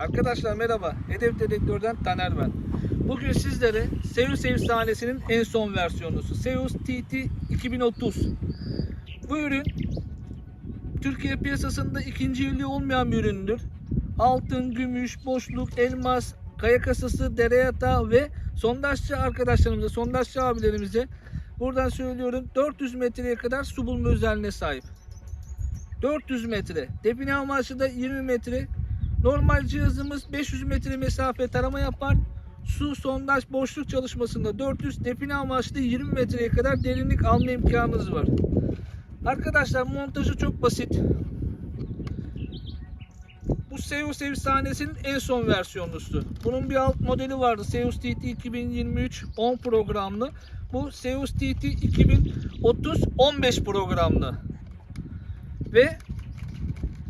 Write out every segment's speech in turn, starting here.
Arkadaşlar merhaba. Hedef Dedektör'den Taner ben. Bugün sizlere Seus efsanesinin en son versiyonusu. Seus TT 2030. Bu ürün Türkiye piyasasında ikinci yıllığı olmayan bir üründür. Altın, gümüş, boşluk, elmas, kaya kasası, dere yatağı ve sondajçı arkadaşlarımıza, sondajçı abilerimize buradan söylüyorum 400 metreye kadar su bulma özelliğine sahip. 400 metre. Define amaçlı da 20 metre. Normal cihazımız 500 metre mesafe tarama yapar. Su sondaj boşluk çalışmasında 400 define amaçlı 20 metreye kadar derinlik alma imkanınız var. Arkadaşlar montajı çok basit. Bu Seus efsanesinin en son versiyonusu. Bunun bir alt modeli vardı. Seus TT 2023 10 programlı. Bu Seus TT 2030 15 programlı. Ve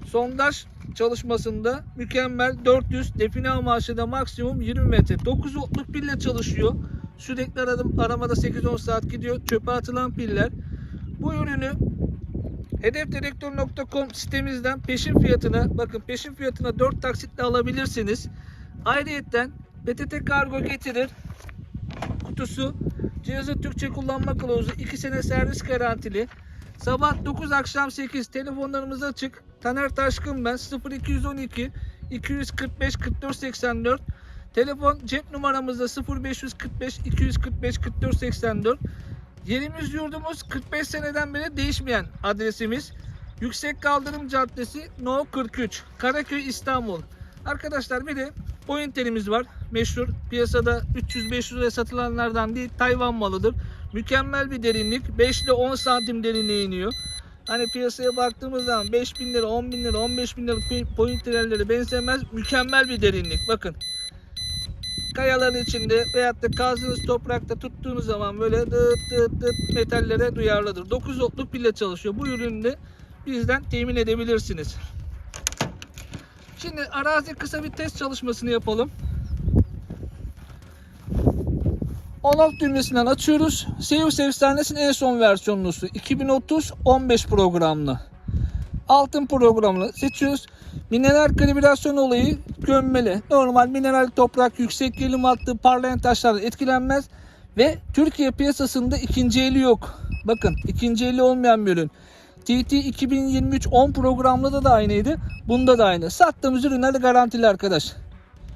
sondaj çalışmasında mükemmel 400 define amaçlı da maksimum 20 metre. 9 voltluk pille çalışıyor. Sürekli aradım, aramada 8-10 saat gidiyor. Çöpe atılan piller. Bu ürünü hedefdedektör.com sitemizden peşin fiyatına bakın peşin fiyatına 4 taksitle alabilirsiniz. Ayrıyetten PTT kargo getirir kutusu. Cihazı Türkçe kullanma kılavuzu 2 sene servis garantili. Sabah 9 akşam 8 telefonlarımız açık. Taner Taşkın ben 0212 245 44 84 Telefon cep numaramızda 0545 245 44 84 Yerimiz yurdumuz 45 seneden beri değişmeyen adresimiz. Yüksek Kaldırım Caddesi No 43 Karaköy İstanbul. Arkadaşlar bir de oyun telimiz var. Meşhur piyasada 300-500 liraya satılanlardan değil Tayvan malıdır. Mükemmel bir derinlik. 5 ile 10 santim derinliğe iniyor. Hani piyasaya baktığımız zaman 5 bin lira, 10 bin lira, 15 bin liralık point trelleri benzemez. Mükemmel bir derinlik. Bakın. Kayaların içinde veyahut da kazdığınız toprakta tuttuğunuz zaman böyle dıt dıt dıt metallere duyarlıdır. 9 voltluk pille çalışıyor. Bu ürünü de bizden temin edebilirsiniz. Şimdi arazi kısa bir test çalışmasını yapalım. On-off düğmesinden açıyoruz. Seus efsanesinin en son versiyonusu. 2030 15 programlı. Altın programını seçiyoruz. Mineral kalibrasyon olayı gömmeli. Normal mineral toprak, yüksek gerilim hattı, parlayan taşlar etkilenmez. Ve Türkiye piyasasında ikinci eli yok. Bakın ikinci eli olmayan bir ürün. TT 2023 10 programlı da aynıydı. Bunda da aynı. Sattığımız ürünler garantili arkadaş.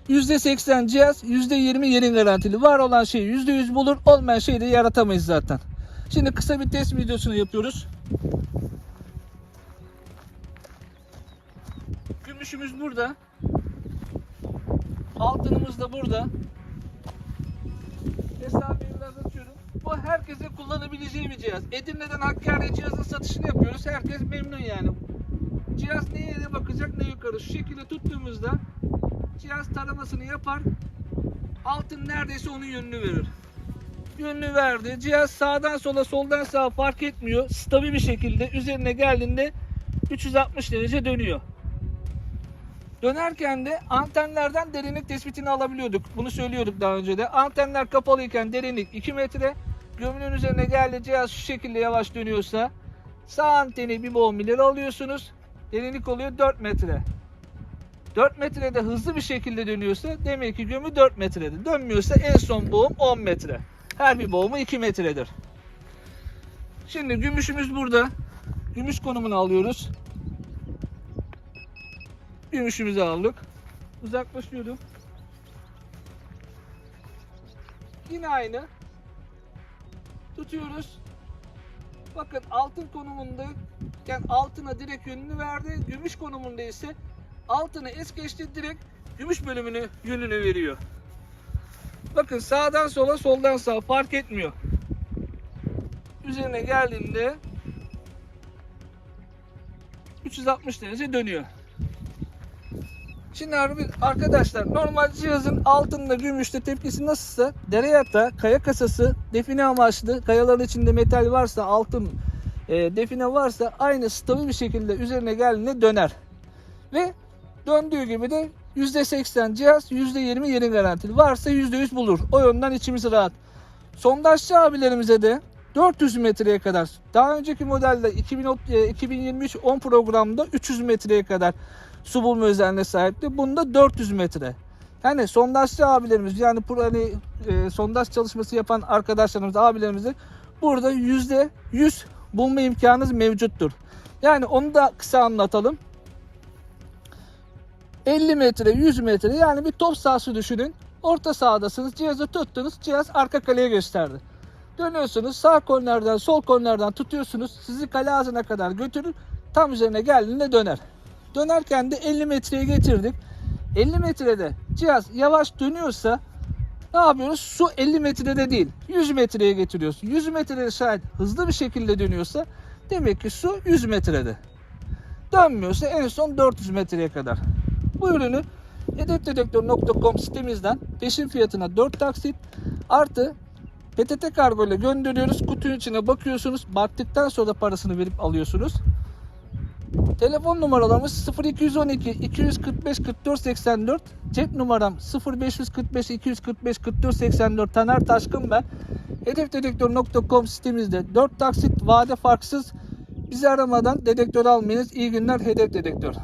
%80 cihaz, %20 yerin garantili. Var olan şeyi %100 bulur, olmayan şeyi de yaratamayız zaten. Şimdi kısa bir test videosunu yapıyoruz. Gümüşümüz burada. Altınımız da burada. Mesafeyi biraz açıyorum. Bu herkese kullanabileceği bir cihaz. Edirne'den Hakkari'ye cihazın satışını yapıyoruz. Herkes memnun yani. Cihaz neye ne bakacak ne yukarı. Şu şekilde tuttuğumuzda cihaz taramasını yapar. Altın neredeyse onun yönünü verir. Yönünü verdi. Cihaz sağdan sola soldan sağa fark etmiyor. Stabil bir şekilde üzerine geldiğinde 360 derece dönüyor. Dönerken de antenlerden derinlik tespitini alabiliyorduk. Bunu söylüyorduk daha önce de. Antenler kapalıyken derinlik 2 metre. Gömünün üzerine geldi cihaz şu şekilde yavaş dönüyorsa sağ anteni bir bol milir alıyorsunuz. Derinlik oluyor 4 metre. 4 metrede hızlı bir şekilde dönüyorsa demek ki gömü 4 metrede. Dönmüyorsa en son boğum 10 metre. Her bir boğumu 2 metredir. Şimdi gümüşümüz burada. Gümüş konumunu alıyoruz. Gümüşümüzü aldık. Uzaklaşıyorum. Yine aynı. Tutuyoruz. Bakın altın konumunda yani altına direkt yönünü verdi. Gümüş konumunda ise altını es geçti direkt gümüş bölümünü yönünü veriyor. Bakın sağdan sola soldan sağa fark etmiyor. Üzerine geldiğinde 360 derece dönüyor. Şimdi arkadaşlar normal cihazın altında gümüşte tepkisi nasılsa dere yatağı, kaya kasası, define amaçlı kayaların içinde metal varsa altın e, define varsa aynı stabil bir şekilde üzerine geldiğinde döner. Ve döndüğü gibi de %80 cihaz %20 yerin garantili. Varsa %100 bulur. O yönden içimiz rahat. Sondajçı abilerimize de 400 metreye kadar daha önceki modelde 2000, e, 2023 10 programda 300 metreye kadar su bulma özelliğine sahipti. Bunda 400 metre. Yani sondajcı abilerimiz yani hani e, sondaj çalışması yapan arkadaşlarımız abilerimizi burada yüzde 100 bulma imkanınız mevcuttur. Yani onu da kısa anlatalım. 50 metre, 100 metre yani bir top sahası düşünün. Orta sahadasınız. Cihazı tuttunuz. Cihaz arka kaleye gösterdi. Dönüyorsunuz. Sağ kornerden, sol kornerden tutuyorsunuz. Sizi kale ağzına kadar götürür. Tam üzerine geldiğinde döner. Dönerken de 50 metreye getirdik. 50 metrede cihaz yavaş dönüyorsa ne yapıyoruz? Su 50 metrede değil. 100 metreye getiriyoruz. 100 metrede şayet hızlı bir şekilde dönüyorsa demek ki su 100 metrede. Dönmüyorsa en son 400 metreye kadar. Bu ürünü hedefdedektör.com sitemizden peşin fiyatına 4 taksit artı PTT kargo ile gönderiyoruz. Kutunun içine bakıyorsunuz. Baktıktan sonra da parasını verip alıyorsunuz. Telefon numaralarımız 0212 245 44 84. Cep numaram 0545 245 44 84. Taner Taşkın ben. Hedefdedektör.com sitemizde 4 taksit vade farksız. Bizi aramadan dedektör almayınız. İyi günler Hedef Dedektör.